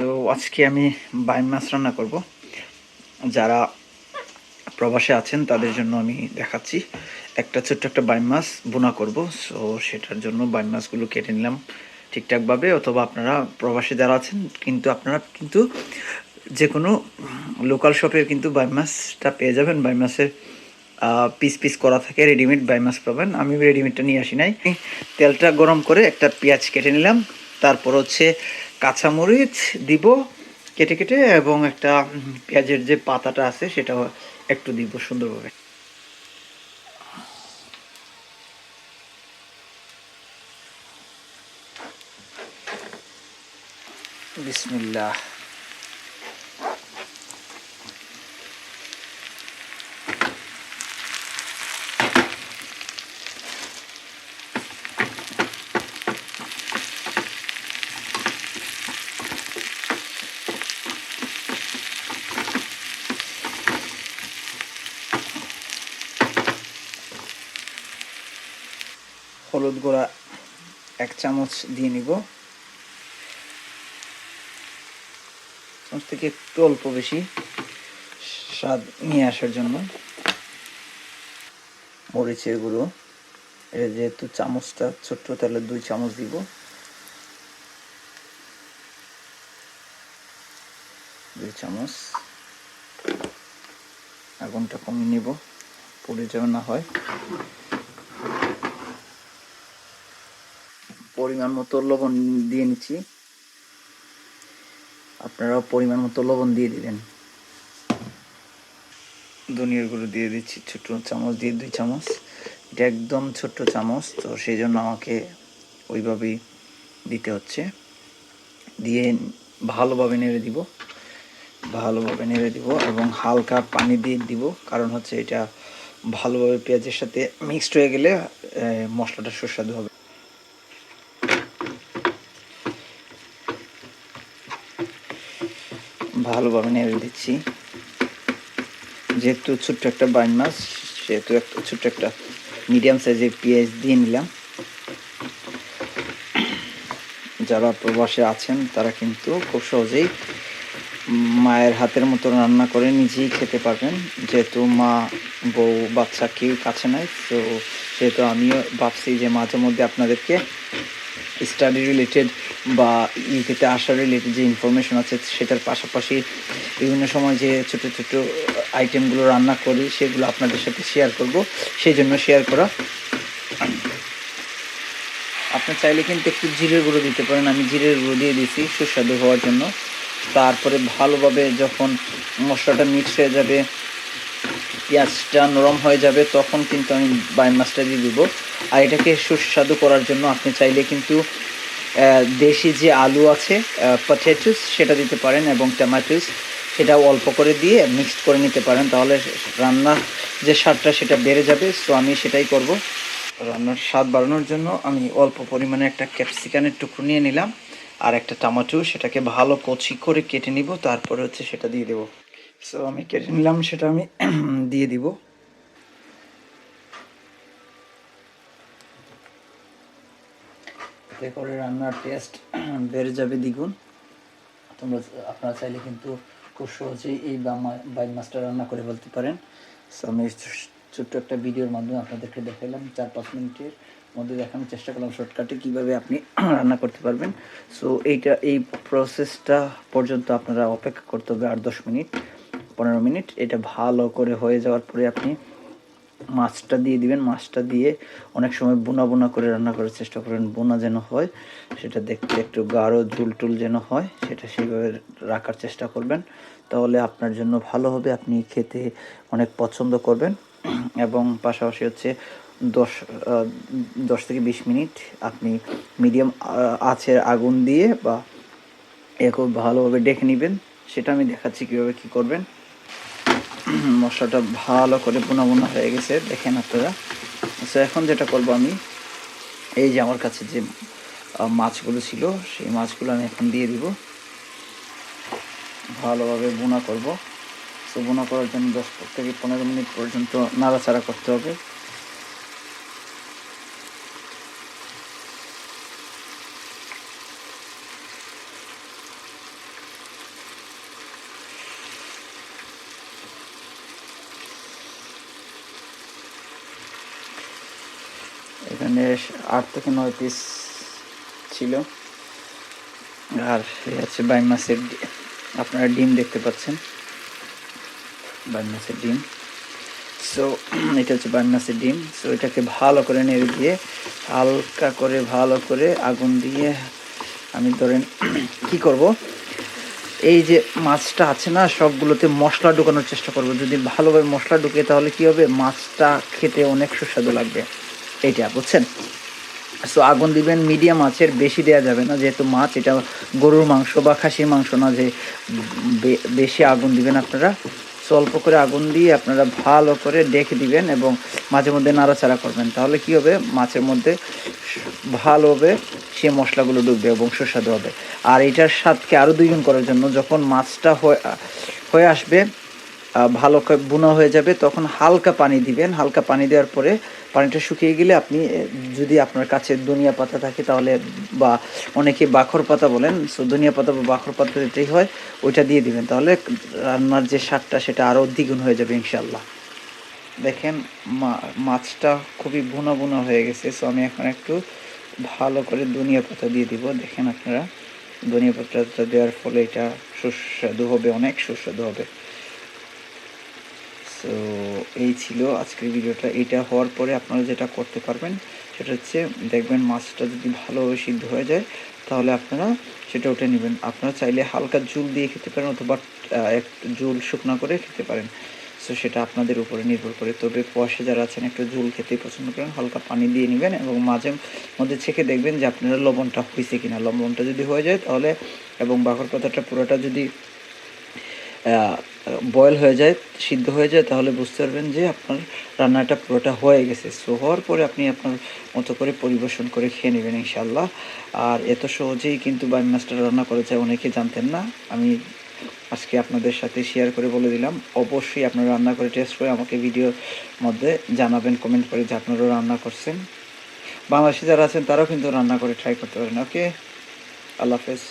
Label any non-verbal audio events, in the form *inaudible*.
So আজকে আমি বাইম মাছ রান্না করব। যারা প্রবাসে আছেন, তাদের জন্য আমি দেখাচ্ছি একটা ছোট্ট একটা বাইম মাছ বোনা করব। সো সেটার জন্য বাইম মাছগুলো কেটে নিলাম ঠিকঠাকভাবে। অথবা আপনারা প্রবাসে যারা আছেন, কিন্তু আপনারা কিন্তু যে কোনো লোকাল শপে কিন্তু বাইম মাছটা পেয়ে যাবেন। বাইম মাছের পিস পিস করা থাকে রেডিমেড বাই মাছ পাবেন। আমি রেডিমেডটা নিয়ে আসি নাই। তেলটা গরম করে একটা পেঁয়াজ কেটে নিলাম। তারপর হচ্ছে কাঁচামরিচ দিব কেটে কেটে এবং একটা পেঁয়াজের যে পাতাটা আছে সেটা একটু দিব সুন্দরভাবে। বিসমিল্লাহ। হলুদ গুঁড়া এক চামচ দিয়ে নিব। চামচ থেকে একটু অল্প বেশি স্বাদ নিয়ে আসার জন্য মরিচের গুঁড়ো। এটা যেহেতু চামচটা ছোট্ট, তাহলে দুই চামচ দিব। দুই চামচ। আগুনটা কমিয়ে নিব, পুড়ে যেন না হয়। পরিমাণ মতো লবণ দিয়ে নিচ্ছি। আপনারাও পরিমাণ মতো লবণ দিয়ে দিবেন। ধনিয়ার গুঁড়ো দিয়ে দিচ্ছি, ছোট চামচ দিয়ে, দুই চামচ। এটা একদম ছোট্ট চামচ, তো সেই জন্য আমাকে ওইভাবেই দিতে হচ্ছে। দিয়ে ভালোভাবে নেড়ে দিব, ভালোভাবে নেড়ে দিব এবং হালকা পানি দিয়ে দিব। কারণ হচ্ছে এটা ভালোভাবে পেঁয়াজের সাথে মিক্সড হয়ে গেলে মশলাটা সুস্বাদু হবে। ভালোভাবে নেড়ে দিচ্ছি। যেহেতু ছোট্ট একটা বাইন মাছ সেহেতু একটা ছোট্ট একটা মিডিয়াম সাইজের পেঁয়াজ দিয়ে নিলাম। যারা প্রবাসে আছেন, তারা কিন্তু খুব সহজেই মায়ের হাতের মতো রান্না করে নিজেই খেতে পারবেন। যেহেতু মা, বউ, বাচ্চা কেউ কাছে নাই, তো সেহেতু আমিও ভাবছি যে মাঝে মধ্যে আপনাদেরকে স্টাডি রিলেটেড বা ইউকেতে আসা রিলেটেড যে ইনফরমেশন আছে সেটার পাশাপাশি বিভিন্ন সময় যে ছোট ছোট আইটেমগুলো রান্না করি, সেগুলো আপনাদের সাথে শেয়ার করব। সেই জন্য শেয়ার করা। আপনি চাইলে কিন্তু একটু জিরের গুঁড়ো দিতে পারেন। আমি জিরের গুঁড়ো দিয়ে দিয়েছি সুস্বাদু হওয়ার জন্য। তারপরে ভালোভাবে যখন মশলাটা মিক্স হয়ে যাবে পেঁয়াজটা নরম হয়ে যাবে, তখন কিন্তু আমি বাইম মাছটা দিয়ে দেবো। আর এটাকে সুস্বাদু করার জন্য আপনি চাইলে কিন্তু দেশি যে আলু আছে পটেটোস সেটা দিতে পারেন এবং টমেটোস সেটা অল্প করে দিয়ে মিক্সড করে নিতে পারেন। তাহলে রান্নার যে স্বাদটা সেটা বেড়ে যাবে সো আমি সেটাই করব। রান্নার স্বাদ বাড়ানোর জন্য আমি অল্প পরিমাণে একটা ক্যাপসিকানের টুকরো নিয়ে নিলাম, আর একটা টমেটো সেটাকে ভালো কচি করে কেটে নিব, তারপরে হচ্ছে সেটা দিয়ে দেবো। সো আমি কেটে নিলাম, সেটা আমি *clears throat* দিয়ে দিব। এতে করে রান্নার টেস্ট *clears throat* বেড়ে যাবে দ্বিগুণ। তোমরা আপনারা চাইলে কিন্তু খুব সহজেই এই বাইম মাছটা রান্না করে বলতে পারেন। সো আমি ছোট্ট একটা ভিডিওর মাধ্যমে আপনাদেরকে দেখালাম চার, পাঁচ মিনিটের মধ্যে দেখানোর চেষ্টা করলাম শর্টকাটে কীভাবে আপনি *clears throat* রান্না করতে পারবেন। সো এইটা, এই প্রসেসটা পর্যন্ত আপনারা অপেক্ষা করতে হবে আট, দশ মিনিট। পনেরো মিনিট, এটা ভালো করে হয়ে যাওয়ার পরে আপনি মাছটা দিয়ে দিবেন। মাছটা দিয়ে অনেক সময় বোনা বোনা করে রান্না করার চেষ্টা করেন, বোনা যেন হয়, সেটা দেখতে একটু গাঢ় ঝুল টুল যেন হয়, সেটা সেইভাবে রাখার চেষ্টা করবেন। তাহলে আপনার জন্য ভালো হবে, আপনি খেতে অনেক পছন্দ করবেন। এবং পাশাপাশি হচ্ছে দশ দশ থেকে বিশ মিনিট আপনি মিডিয়াম আঁচের আগুন দিয়ে বা এ খুব ভালোভাবে ডেকে নেবেন। সেটা আমি দেখাচ্ছি কীভাবে কী করবেন। *clears throat* মশলাটা ভালো করে বোনা বোনা হয়ে গেছে, দেখেন আপনারা। তো এখন যেটা করব আমি, এই যে আমার কাছে যে মাছগুলো ছিল, সেই মাছগুলো আমি এখন দিয়ে দিব। ভালোভাবে বোনা করব। তো বোনা করার জন্য দশ থেকে পনেরো মিনিট পর্যন্ত নাড়াচাড়া করতে হবে। এখানে আট থেকে নয় পিস ছিল। আর হচ্ছে মাছের আপনারা ডিম দেখতে পাচ্ছেন। বাইম মাছের ডিম। সো *clears throat* এটা হচ্ছে বাইম মাছের ডিম। সো এটাকে ভালো করে নেড়ে দিয়ে হালকা করে ভালো করে আগুন দিয়ে আমি ধরেন *clears throat* কি করব? এই যে মাছটা আছে না, সবগুলোতে মশলা ঢুকানোর চেষ্টা করব। যদি ভালোভাবে মশলা ঢুকে তাহলে কি হবে? মাছটা খেতে অনেক সুস্বাদু লাগবে। এইটা বুঝছেন? সো আগুন দিবেন মিডিয়াম মাছের বেশি দেওয়া যাবে না, যেহেতু মাছ এটা গরুর মাংস বা খাসির মাংস না, যে বেশি আগুন দিবেন আপনারা। সো অল্প করে আগুন দিয়ে আপনারা ভালো করে ডেকে দিবেন এবং মাঝে মধ্যে নাড়াচাড়া করবেন। তাহলে কি হবে? মাছের মধ্যে ভালোভাবে সে মশলাগুলো ডুববে এবং সুস্বাদু হবে। আর এটার স্বাদকে আরও দুইগুণ করার জন্য যখন মাছটা হয়ে আসবে ভালো বুনা হয়ে যাবে, তখন হালকা পানি দিবেন। হালকা পানি দেওয়ার পরে পানিটা শুকিয়ে গেলে আপনি যদি আপনার কাছে ধনিয়া পাতা থাকে তাহলে বা অনেকে বাখর পাতা বলেন, সো ধনিয়া পাতা বা বাখর পাতা যেটাই হয়, ওইটা দিয়ে দিবেন। তাহলে রান্নার যে স্বাদটা সেটা আরও দ্বিগুণ হয়ে যাবে ইনশাল্লাহ দেখেন মাছটা খুবই বুনা বুনা হয়ে গেছে, সো আমি এখন একটু ভালো করে ধনিয়া পাতা দিয়ে দিব। দেখেন আপনারা, ধনিয়া পাতাটা দেওয়ার ফলে এটা সুস্বাদু হবে, অনেক সুস্বাদু হবে। সো এই ছিল আজকের ভিডিওটা। এটা হওয়ার পরে আপনারা যেটা করতে পারবেন, সেটা হচ্ছে দেখবেন মাছটা যদি ভালোভাবে সিদ্ধ হয়ে যায়, তাহলে আপনারা সেটা উঠে নেবেন। আপনারা চাইলে হালকা জুল দিয়ে খেতে পারেন অথবা একটু জুল শুকনা করে খেতে পারেন। সো সেটা আপনাদের উপরে নির্ভর করে। তবে কুয়াশা যারা আছেন, একটু ঝোল খেতেই পছন্দ করেন, হালকা পানি দিয়ে নেবেন এবং মাঝে মধ্যে ছেঁকে দেখবেন যে আপনারা লবণটা হয়েছে কিনা। লবণটা যদি হয়ে যায় তাহলে এবং বাকর পাতাটা পুরোটা যদি বয়েল হয়ে যায়, সিদ্ধ হয়ে যায়, তাহলে বুঝতে পারবেন যে আপনার রান্নাটা পুরোটা হয়ে গেছে। সো হওয়ার পরে আপনি আপনার মতো করে পরিবেশন করে খেয়ে নেবেন ইনশাল্লাহ আর এত সহজেই কিন্তু বাইম মাছটা রান্না করা যায়, অনেকে জানতেন না। আমি আজকে আপনাদের সাথে শেয়ার করে বলে দিলাম। অবশ্যই আপনারা রান্না করে টেস্ট করে আমাকে ভিডিওর মধ্যে জানাবেন কমেন্ট করে যে আপনারাও রান্না করছেন। বাংলাদেশি যারা আছেন, তারাও কিন্তু রান্না করে ট্রাই করতে পারেন ওকে আল্লাহ হাফেজ।